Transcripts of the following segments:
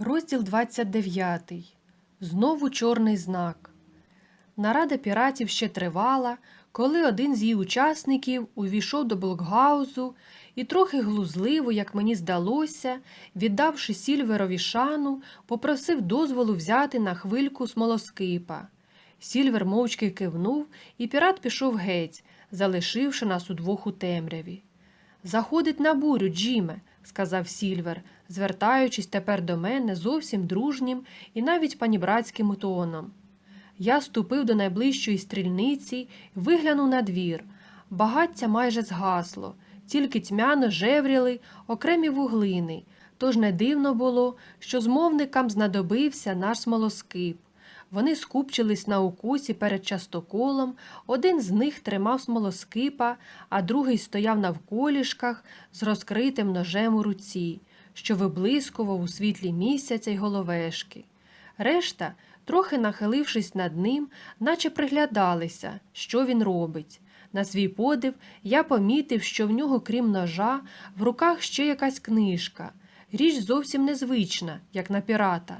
Розділ 29. Знову чорний знак. Нарада піратів ще тривала, коли один з її учасників увійшов до блокгаузу і трохи глузливо, як мені здалося, віддавши Сільверові шану, попросив дозволу взяти на хвильку смолоскипа. Сільвер мовчки кивнув, і пірат пішов геть, залишивши нас удвох у темряві. Заходить на бурю, Джіме, сказав Сільвер, звертаючись тепер до мене зовсім дружнім і навіть панібратським тоном. Я ступив до найближчої стрільниці виглянув на двір. Багаття майже згасло, тільки тьмяно жевріли окремі вуглини, тож не дивно було, що змовникам знадобився наш смолоскип. Вони скупчились на укусі перед частоколом, один з них тримав смолоскипа, а другий стояв навколішках з розкритим ножем у руці, що виблискував у світлі місяця й головешки. Решта, трохи нахилившись над ним, наче приглядалися, що він робить. На свій подив я помітив, що в нього, крім ножа, в руках ще якась книжка. Річ зовсім незвична, як на пірата.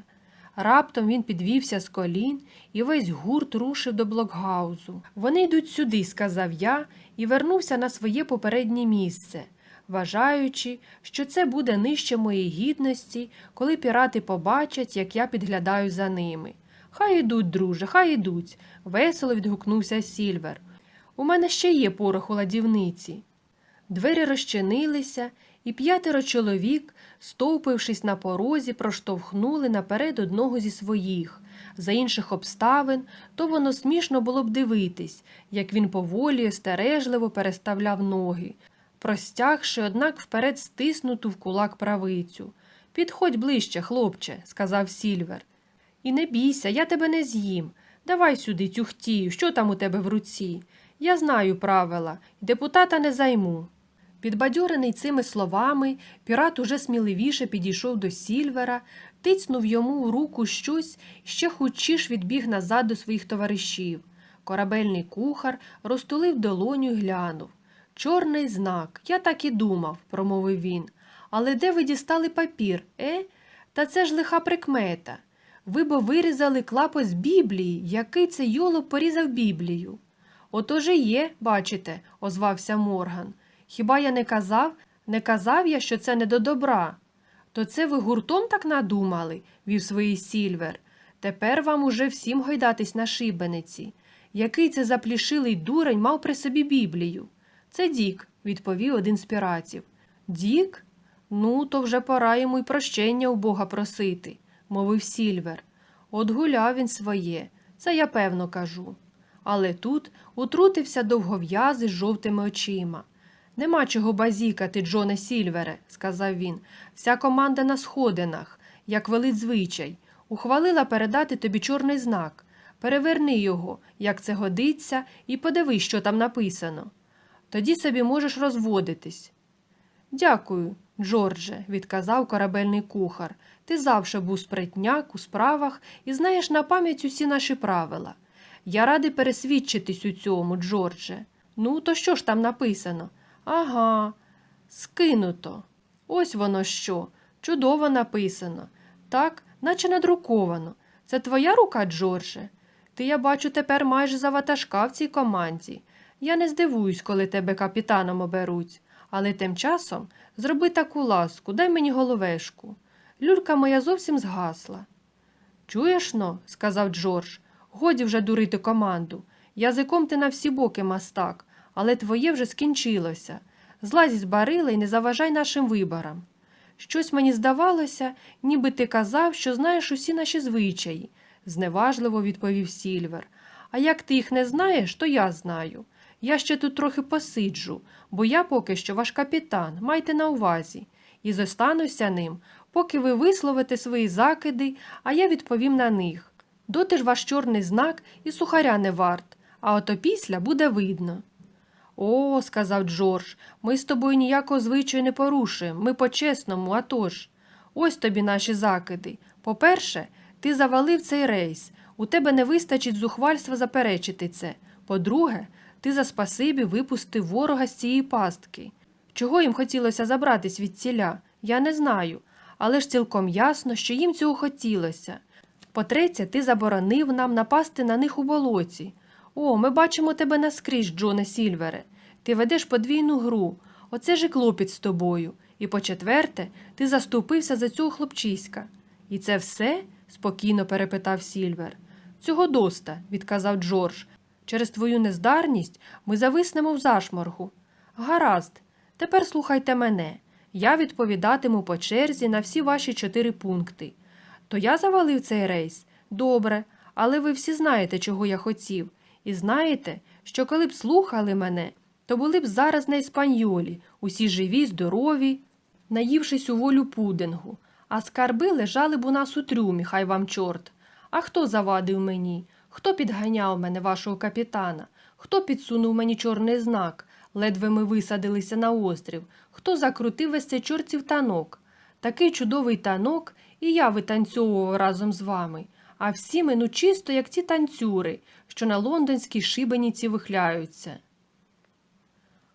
Раптом він підвівся з колін і весь гурт рушив до блокгаузу. Вони йдуть сюди, сказав я, і вернувся на своє попереднє місце, вважаючи, що це буде нижче моєї гідності, коли пірати побачать, як я підглядаю за ними. Хай ідуть, друже, хай ідуть, весело відгукнувся Сільвер. У мене ще є порох у ладівниці. Двері розчинилися, і п'ятеро чоловік, стовпившись на порозі, проштовхнули наперед одного зі своїх. За інших обставин, то воно смішно було б дивитись, як він поволі й остережливо переставляв ноги, простягши, однак вперед стиснуту в кулак правицю. Підходь ближче, хлопче, сказав Сільвер. І не бійся, я тебе не з'їм. Давай сюди цю хтію, що там у тебе в руці. Я знаю правила, депутата не займу. Підбадьорений цими словами, пірат уже сміливіше підійшов до Сільвера, тицнув йому у руку щось, ще хучіш відбіг назад до своїх товаришів. Корабельний кухар розтулив долоню й глянув. Чорний знак, я так і думав, промовив він. Але де ви дістали папір, е? Та це ж лиха прикмета. Ви бо вирізали клапоть з Біблії, який це йолоп порізав Біблію. Отож і є, бачите, озвався Морган. Хіба я не казав, не казав я, що це не до добра? То це ви гуртом так надумали, вів свої Сільвер. Тепер вам уже всім гойдатись на шибениці. Який це заплішилий дурень мав при собі Біблію? Це Дік, відповів один з піратів. Дік? Ну, то вже пора йому й прощення у Бога просити, мовив Сільвер. От гуляв він своє, це я певно кажу. Але тут утрутився довгов'язий з жовтими очима. Нема чого базікати, Джоне Сільвере, сказав він. Вся команда на сходинах, як велить звичай, ухвалила передати тобі чорний знак. Переверни його, як це годиться, і подивись, що там написано. Тоді собі можеш розводитись. Дякую, Джордже, відказав корабельний кухар. Ти завше був спритняк у справах і знаєш на пам'ять усі наші правила. Я радий пересвідчитись у цьому, Джордже. Ну, то що ж там написано? Ага, скинуто. Ось воно що. Чудово написано. Так, наче надруковано. Це твоя рука, Джордже? Ти, я бачу, тепер майже заватажка в цій команді. Я не здивуюсь, коли тебе капітаном оберуть. Але тим часом зроби таку ласку, дай мені головешку. Люлька моя зовсім згасла. Чуєш но, сказав Джордж, годі вже дурити команду. Язиком ти на всі боки мастак, але твоє вже скінчилося. Злазь з барила і не заважай нашим виборам. Щось мені здавалося, ніби ти казав, що знаєш усі наші звичаї, зневажливо відповів Сільвер. А як ти їх не знаєш, то я знаю. Я ще тут трохи посиджу, бо я поки що ваш капітан, майте на увазі, і зостануся ним, поки ви висловите свої закиди, а я відповім на них. Доти ж ваш чорний знак і сухаря не варт, а ото після буде видно. О, сказав Джордж, ми з тобою ніякого звичаю не порушуємо, ми по-чесному, а тож. Ось тобі наші закиди. По-перше, ти завалив цей рейс, у тебе не вистачить зухвальства заперечити це. По-друге, ти за спасибі випустив ворога з цієї пастки. Чого їм хотілося забратись від ціля, я не знаю. але ж цілком ясно, що їм цього хотілося. По-третє, ти заборонив нам напасти на них у болоті. О, ми бачимо тебе наскрізь, Джоне Сільвере. Ти ведеш подвійну гру. Оце ж і клопіт з тобою. І по-четверте, ти заступився за цього хлопчиська. І це все? спокійно перепитав Сільвер. Цього доста, відказав Джордж. Через твою нездарність ми зависнемо в зашморгу. Гаразд, тепер слухайте мене. Я відповідатиму по черзі на всі ваші чотири пункти. То я завалив цей рейс? Добре, але ви всі знаєте, чого я хотів. І знаєте, що коли б слухали мене, то були б зараз на іспаньолі, усі живі, здорові, наївшись у волю пудингу, а скарби лежали б у нас у трюмі, хай вам чорт. А хто завадив мені? Хто підганяв мене, вашого капітана? Хто підсунув мені чорний знак? Ледве ми висадилися на острів. Хто закрутив весь цей чортів танок? Такий чудовий танок, і я витанцьовував разом з вами. А всі ми ну чисто, як ті танцюри, що на лондонській шибениці вихляються.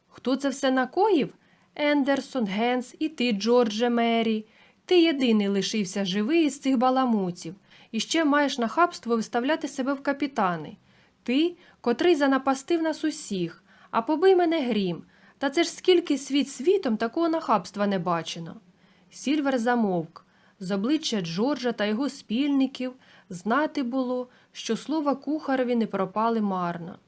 Хто це все накоїв? Ендерсон, Генс і ти, Джордже Мері. Ти єдиний лишився живий із цих баламутів, і ще маєш нахабство виставляти себе в капітани. Ти, котрий занапастив нас усіх, а побий мене грім. Та це ж скільки світ світом такого нахабства не бачено. Сільвер замовк. З обличчя Джорджа та його спільників знати було, що слова кухареві не пропали марно.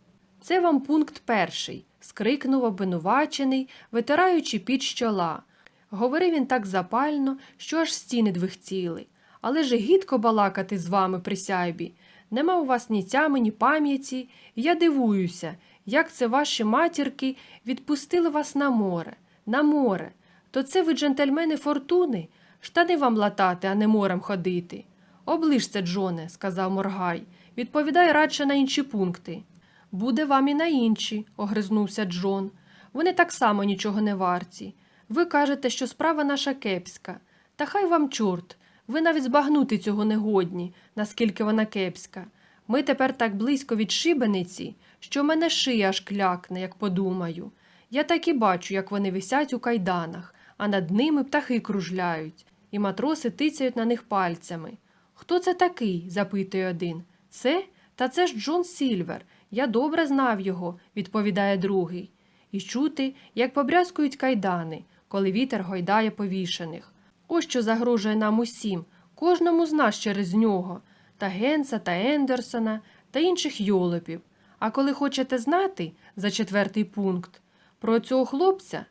Це вам пункт перший, скрикнув обвинувачений, витираючи під чола. Говорив він так запально, що аж стіни двихтіли. Але ж гідко балакати з вами при сяйбі. Нема у вас ні тями, ні пам'яті, я дивуюся, як це ваші матірки відпустили вас на море, на море. То це ви, джентльмени фортуни, штани вам латати, а не морем ходити. Оближ це, Джоне, сказав Моргай. Відповідай радше на інші пункти. Буде вам і на інші, огризнувся Джон. Вони так само нічого не варті. Ви кажете, що справа наша кепська. Та хай вам чорт. Ви навіть збагнути цього не годні, наскільки вона кепська. Ми тепер так близько від шибениці, що мене шия аж клякне, як подумаю. Я так і бачу, як вони висять у кайданах, а над ними птахи кружляють, і матроси тицяють на них пальцями. Хто це такий? запитує один. Це? Та це ж Джон Сільвер. Я добре знав його, відповідає другий. І чути, як побрязкують кайдани, коли вітер гойдає повішених. Ось що загрожує нам усім, кожному з нас через нього, та Генса, та Ендерсона, та інших йолопів. А коли хочете знати, за четвертий пункт, про цього хлопця,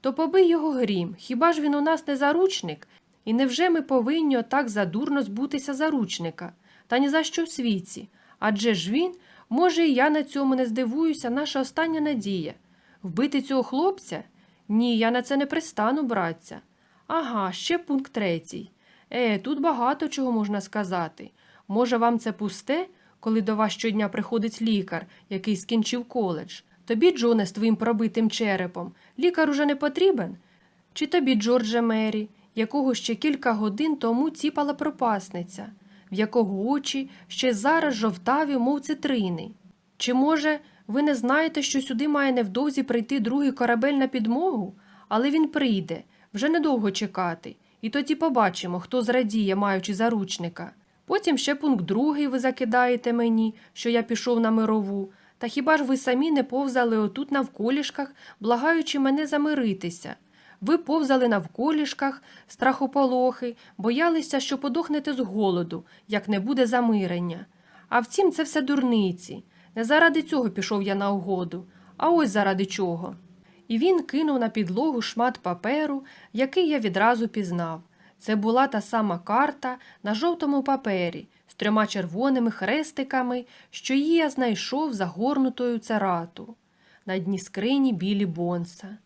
то побий його грім, хіба ж він у нас не заручник? І невже ми повинні отак задурно збутися заручника? Та ні за що в світі. Адже ж він, може, і я на цьому не здивуюся, наша остання надія. Вбити цього хлопця? Ні, я на це не пристану, братця. Ага, ще пункт третій. Е, тут багато чого можна сказати. Може, вам це пусте, коли до вас щодня приходить лікар, який скінчив коледж? Тобі, Джоне, з твоїм пробитим черепом, лікар уже не потрібен? Чи тобі, Джордже Мері, якого ще кілька годин тому ціпала пропасниця, в якого очі ще зараз жовтаві, мов цитрини? Чи, може, ви не знаєте, що сюди має невдовзі прийти другий корабель на підмогу? Але він прийде, вже недовго чекати, і тоді побачимо, хто зрадіє, маючи заручника. Потім ще пункт другий ви закидаєте мені, що я пішов на мирову. Та хіба ж ви самі не повзали отут навколішках, благаючи мене замиритися? Ви повзали навколішках, страхополохи, боялися, що подохнете з голоду, як не буде замирення. А втім, це все дурниці. Не заради цього пішов я на угоду, а ось заради чого. І він кинув на підлогу шмат паперу, який я відразу пізнав. Це була та сама карта на жовтому папері з трьома червоними хрестиками, що її я знайшов загорнутою царату. На дні скрині білі бонса.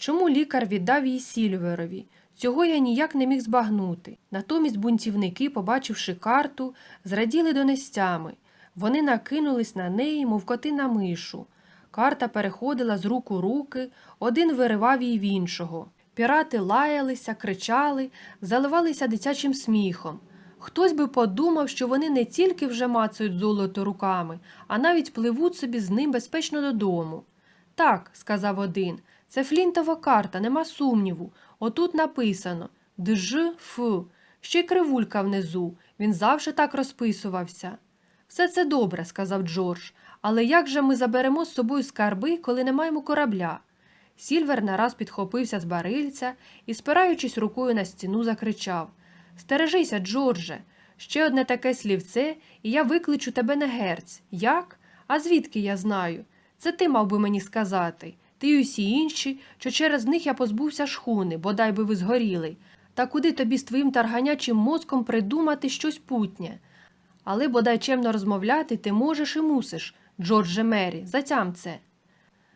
Чому лікар віддав її Сільверові? Цього я ніяк не міг збагнути. Натомість бунтівники, побачивши карту, зраділи донестями. Вони накинулись на неї, мов коти на мишу. Карта переходила з рук у руки, один виривав її в іншого. Пірати лаялися, кричали, заливалися дитячим сміхом. Хтось би подумав, що вони не тільки вже мацають золото руками, а навіть пливуть собі з ним безпечно додому. Так, сказав один, це флінтова карта, нема сумніву. Отут написано Дж, ф, ще й кривулька внизу. Він завжди так розписувався. Все це добре, сказав Джордж, але як же ми заберемо з собою скарби, коли не маємо корабля? Сільвер нараз підхопився з барильця і, спираючись рукою на стіну, закричав Стережися, Джордже, ще одне таке слівце, і я викличу тебе на герць. Як? А звідки я знаю? Це ти мав би мені сказати. Ти й усі інші, що через них я позбувся шхуни, бодай би ви згоріли. Та куди тобі з твоїм тарганячим мозком придумати щось путнє? Але бодай чемно розмовляти ти можеш і мусиш, Джордже Мері, затям це.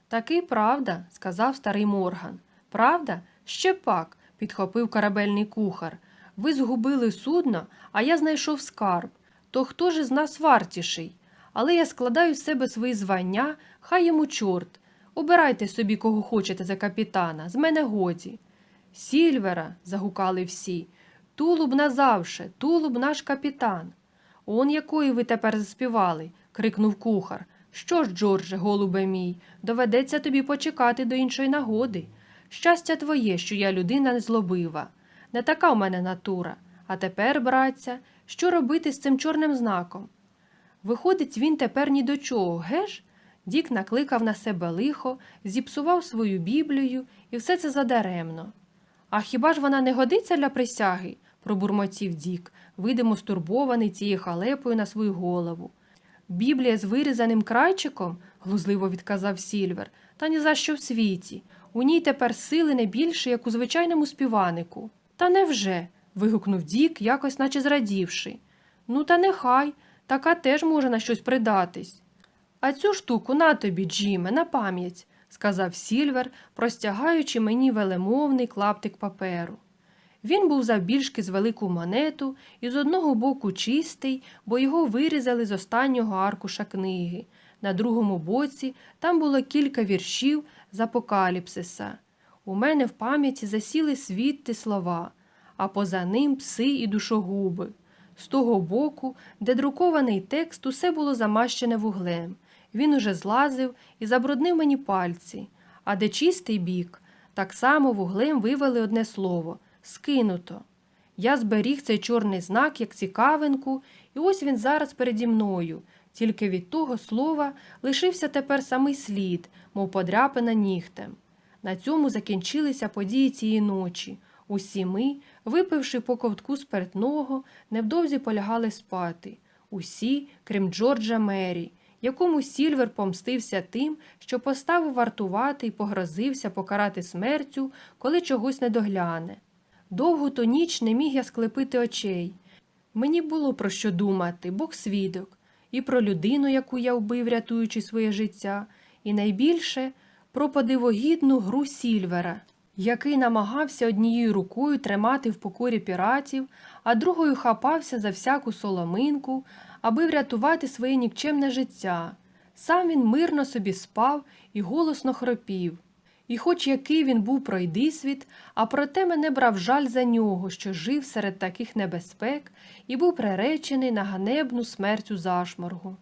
Таки правда, сказав старий Морган. Правда? Ще пак, підхопив корабельний кухар. Ви згубили судно, а я знайшов скарб. То хто ж із нас вартіший? Але я складаю з себе свої звання, хай йому чорт. Обирайте собі, кого хочете за капітана, з мене годі. Сільвера, загукали всі. Тулуб назавше, тулуб наш капітан. Он якої ви тепер заспівали, крикнув кухар. Що ж, Джордже, голубе мій, доведеться тобі почекати до іншої нагоди. Щастя твоє, що я людина незлобива. Не така в мене натура. А тепер, братця, що робити з цим чорним знаком? Виходить, він тепер ні до чого, геш? Дік накликав на себе лихо, зіпсував свою біблію, і все це задаремно. А хіба ж вона не годиться для присяги? пробурмотів Дік, видимо стурбований цією халепою на свою голову. Біблія з вирізаним крайчиком, глузливо відказав Сільвер, та ні за що в світі. У ній тепер сили не більше, як у звичайному співанику. Та невже? вигукнув Дік, якось наче зрадівши. Ну, та нехай, така теж може на щось придатись. А цю штуку на тобі, Джиме, на пам'ять, сказав Сільвер, простягаючи мені велемовний клаптик паперу. Він був завбільшки з велику монету і з одного боку чистий, бо його вирізали з останнього аркуша книги. На другому боці там було кілька віршів з апокаліпсиса. У мене в пам'яті засіли свідти слова, а поза ним пси і душогуби. З того боку, де друкований текст, усе було замащене вуглем. Він уже злазив і забруднив мені пальці, а де чистий бік, так само вуглем вивели одне слово скинуто. Я зберіг цей чорний знак як цікавинку, і ось він зараз переді мною. Тільки від того слова лишився тепер самий слід, мов подряпина нігтем. На цьому закінчилися події цієї ночі. Усі ми, випивши по ковтку спиртного, невдовзі полягали спати. Усі, крім Джорджа Мері, якому Сільвер помстився тим, що поставив вартувати і погрозився покарати смертю, коли чогось не догляне. Довгу ту ніч не міг я склепити очей. Мені було про що думати, Бог свідок, і про людину, яку я вбив, рятуючи своє життя, і найбільше про подивогідну гру Сільвера, який намагався однією рукою тримати в покорі піратів, а другою хапався за всяку соломинку, аби врятувати своє нікчемне життя. Сам він мирно собі спав і голосно хропів. І хоч який він був пройдисвіт, а проте мене брав жаль за нього, що жив серед таких небезпек і був приречений на ганебну смерть у зашморгу.